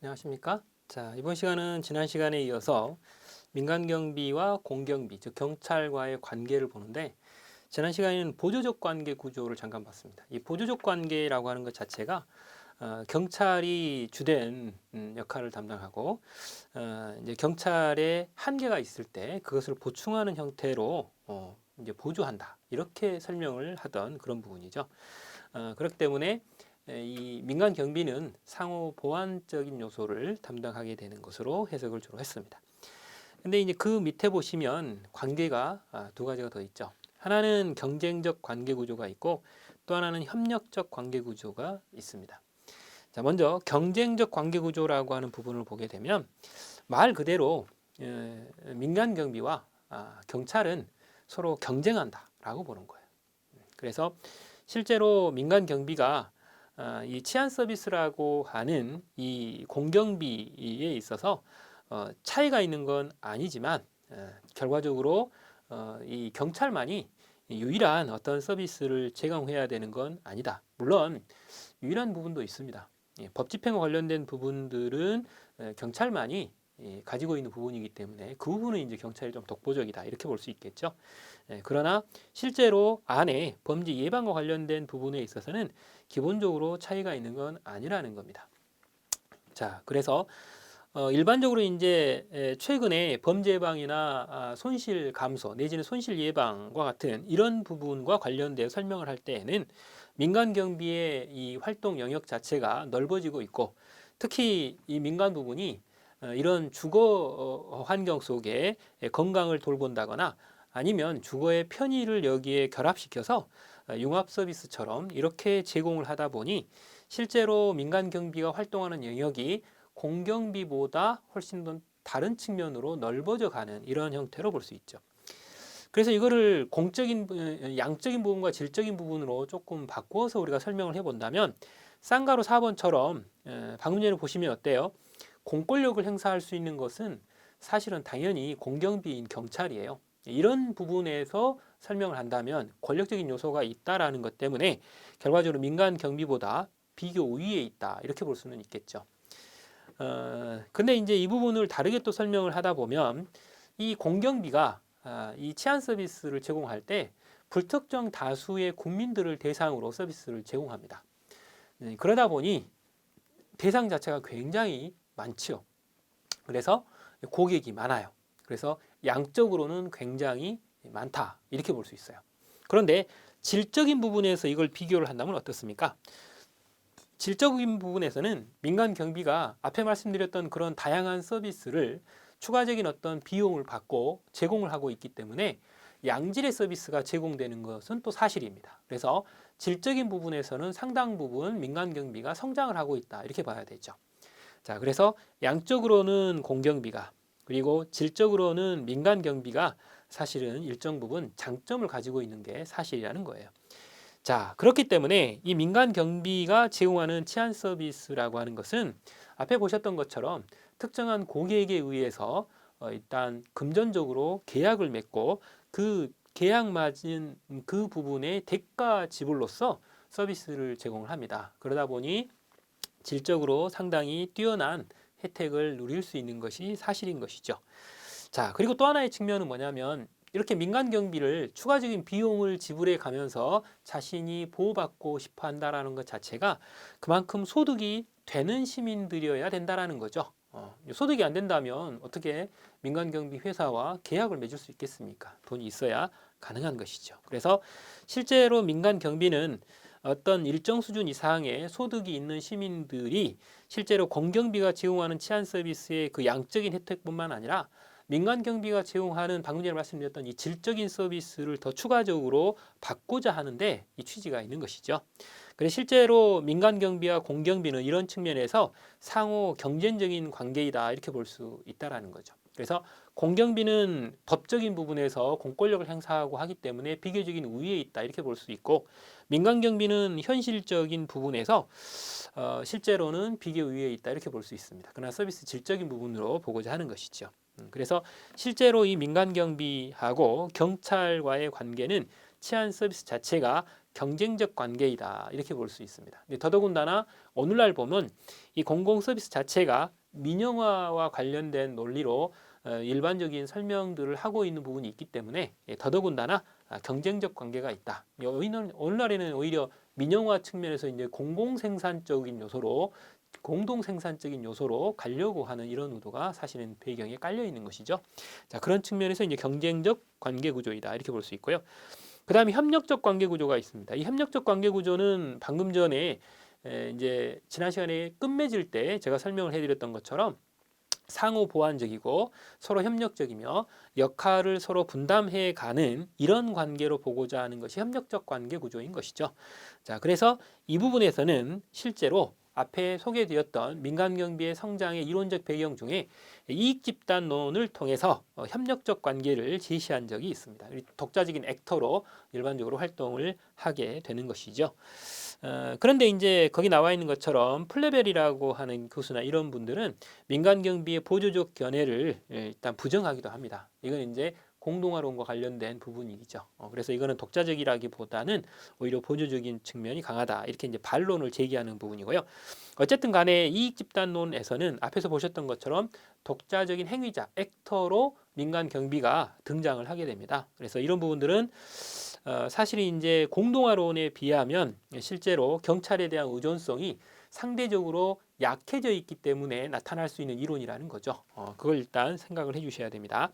안녕하십니까? 자, 이번 시간은 지난 시간에 이어서 민간 경비와 공경비, 즉 경찰과의 관계를 보는데 지난 시간에는 보조적 관계 구조를 잠깐 봤습니다. 이 보조적 관계라고 하는 것 자체가 어, 경찰이 주된 음, 역할을 담당하고 어, 이제 경찰의 한계가 있을 때 그것을 보충하는 형태로 어, 이제 보조한다 이렇게 설명을 하던 그런 부분이죠. 어, 그렇기 때문에 에, 이 민간 경비는 상호 보완적인 요소를 담당하게 되는 것으로 해석을 주로 했습니다. 근데 이제 그 밑에 보시면 관계가 아, 두 가지가 더 있죠. 하나는 경쟁적 관계 구조가 있고 또 하나는 협력적 관계 구조가 있습니다. 자, 먼저 경쟁적 관계 구조라고 하는 부분을 보게 되면 말 그대로 에, 민간 경비와 아, 경찰은 서로 경쟁한다라고 보는 거예요. 그래서 실제로 민간 경비가 아, 이 치안 서비스라고 하는 이 공경비에 있어서 어, 차이가 있는 건 아니지만 어, 결과적으로 어, 이 경찰만이 유일한 어떤 서비스를 제공해야 되는 건 아니다. 물론 유일한 부분도 있습니다. 예, 법 집행과 관련된 부분들은 에, 경찰만이 예, 가지고 있는 부분이기 때문에 그 부분은 이제 경찰이 좀 독보적이다 이렇게 볼 수 있겠죠. 예, 그러나 실제로 안에 범죄 예방과 관련된 부분에 있어서는 기본적으로 차이가 있는 건 아니라는 겁니다. 자, 그래서 어, 일반적으로 이제 에, 최근에 범죄 예방이나 아, 손실 감소 내지는 손실 예방과 같은 이런 부분과 관련되어 설명을 할 때에는 민간 경비의 이 활동 영역 자체가 넓어지고 있고 특히 이 민간 부분이 어, 이런 주거 어, 환경 속에 건강을 돌본다거나 아니면 주거의 편의를 여기에 결합시켜서 어, 융합 서비스처럼 이렇게 제공을 하다 보니 실제로 민간 경비가 활동하는 영역이 공경비보다 훨씬 더 다른 측면으로 넓어져 가는 이런 형태로 볼 수 있죠. 그래서 이거를 공적인 부- 양적인 부분과 질적인 부분으로 조금 바꾸어서 우리가 설명을 해본다면 쌍가루 4번처럼 에, 방금 전에 보시면 어때요? 공권력을 행사할 수 있는 것은 사실은 당연히 공경비인 경찰이에요. 이런 부분에서 설명을 한다면 권력적인 요소가 있다라는 것 때문에 결과적으로 민간 경비보다 비교 우위에 있다 이렇게 볼 수는 있겠죠. 어, 근데 이제 이 부분을 다르게 또 설명을 하다 보면 이 공경비가 아, 이 치안 서비스를 제공할 때 불특정 다수의 국민들을 대상으로 서비스를 제공합니다. 네, 그러다 보니 대상 자체가 굉장히 많지요. 그래서 고객이 많아요. 그래서 양적으로는 굉장히 많다 이렇게 볼 수 있어요. 그런데 질적인 부분에서 이걸 비교를 한다면 어떻습니까? 질적인 부분에서는 민간 경비가 앞에 말씀드렸던 그런 다양한 서비스를 추가적인 어떤 비용을 받고 제공을 하고 있기 때문에 양질의 서비스가 제공되는 것은 또 사실입니다. 그래서 질적인 부분에서는 상당 부분 민간 경비가 성장을 하고 있다 이렇게 봐야 되죠. 자, 그래서 양적으로는 공경비가 그리고 질적으로는 민간 경비가 사실은 일정 부분 장점을 가지고 있는 게 사실이라는 거예요. 자, 그렇기 때문에 이 민간 경비가 제공하는 치안 서비스라고 하는 것은 앞에 보셨던 것처럼 특정한 고객에 의해서 어, 일단 금전적으로 계약을 맺고 그 계약 맞은 그 부분의 대가 지불로서 서비스를 제공을 합니다. 그러다 보니 질적으로 상당히 뛰어난 혜택을 누릴 수 있는 것이 사실인 것이죠. 자, 그리고 또 하나의 측면은 뭐냐면 이렇게 민간 경비를 추가적인 비용을 지불해 가면서 자신이 보호받고 싶어 한다라는 것 자체가 그만큼 소득이 되는 시민들이어야 된다라는 거죠. 어, 소득이 안 된다면 어떻게 민간 경비 회사와 계약을 맺을 수 있겠습니까? 돈이 있어야 가능한 것이죠. 그래서 실제로 민간 경비는 어떤 일정 수준 이상의 소득이 있는 시민들이 실제로 공경비가 제공하는 치안 서비스의 그 양적인 혜택뿐만 아니라 민간 경비가 제공하는 방금 전에 말씀드렸던 이 질적인 서비스를 더 추가적으로 받고자 하는데 이 취지가 있는 것이죠. 그래서 실제로 민간 경비와 공경비는 이런 측면에서 상호 경쟁적인 관계이다 이렇게 볼 수 있다라는 거죠. 그래서 공경비는 법적인 부분에서 공권력을 행사하고 하기 때문에 비교적인 우위에 있다 이렇게 볼 수 있고 민간 경비는 현실적인 부분에서 어, 실제로는 비교 우위에 있다 이렇게 볼 수 있습니다. 그러나 서비스 질적인 부분으로 보고자 하는 것이죠. 음, 그래서 실제로 이 민간 경비하고 경찰과의 관계는 치안 서비스 자체가 경쟁적 관계이다 이렇게 볼 수 있습니다. 근데 더더군다나 오늘날 보면 이 공공 서비스 자체가 민영화와 관련된 논리로 어, 일반적인 설명들을 하고 있는 부분이 있기 때문에 예, 더더군다나 아, 경쟁적 관계가 있다. 오늘 오늘날에는 오히려 민영화 측면에서 이제 공공 생산적인 요소로 공동 생산적인 요소로 가려고 하는 이런 의도가 사실은 배경에 깔려 있는 것이죠. 자 그런 측면에서 이제 경쟁적 관계 구조이다 이렇게 볼 수 있고요. 그다음에 협력적 관계 구조가 있습니다. 이 협력적 관계 구조는 방금 전에 에, 이제 지난 시간에 끝맺을 때 제가 설명을 해드렸던 것처럼 상호 보완적이고 서로 협력적이며 역할을 서로 분담해 가는 이런 관계로 보고자 하는 것이 협력적 관계 구조인 것이죠. 자, 그래서 이 부분에서는 실제로 앞에 소개되었던 민간 경비의 성장의 이론적 배경 중에 이익 집단론을 통해서 어, 협력적 관계를 제시한 적이 있습니다. 독자적인 액터로 일반적으로 활동을 하게 되는 것이죠. 어, 그런데 이제 거기 나와 있는 것처럼 플레벨이라고 하는 교수나 이런 분들은 민간 경비의 보조적 견해를 예, 일단 부정하기도 합니다. 이건 이제 공동화론과 관련된 부분이죠. 어, 그래서 이거는 독자적이라기보다는 오히려 보조적인 측면이 강하다. 이렇게 이제 반론을 제기하는 부분이고요. 어쨌든 간에 이익 집단론에서는 앞에서 보셨던 것처럼 독자적인 행위자, 액터로 민간 경비가 등장을 하게 됩니다. 그래서 이런 부분들은 어, 사실 이제 공동화론에 비하면 실제로 경찰에 대한 의존성이 상대적으로 약해져 있기 때문에 나타날 수 있는 이론이라는 거죠. 어, 그걸 일단 생각을 해주셔야 됩니다.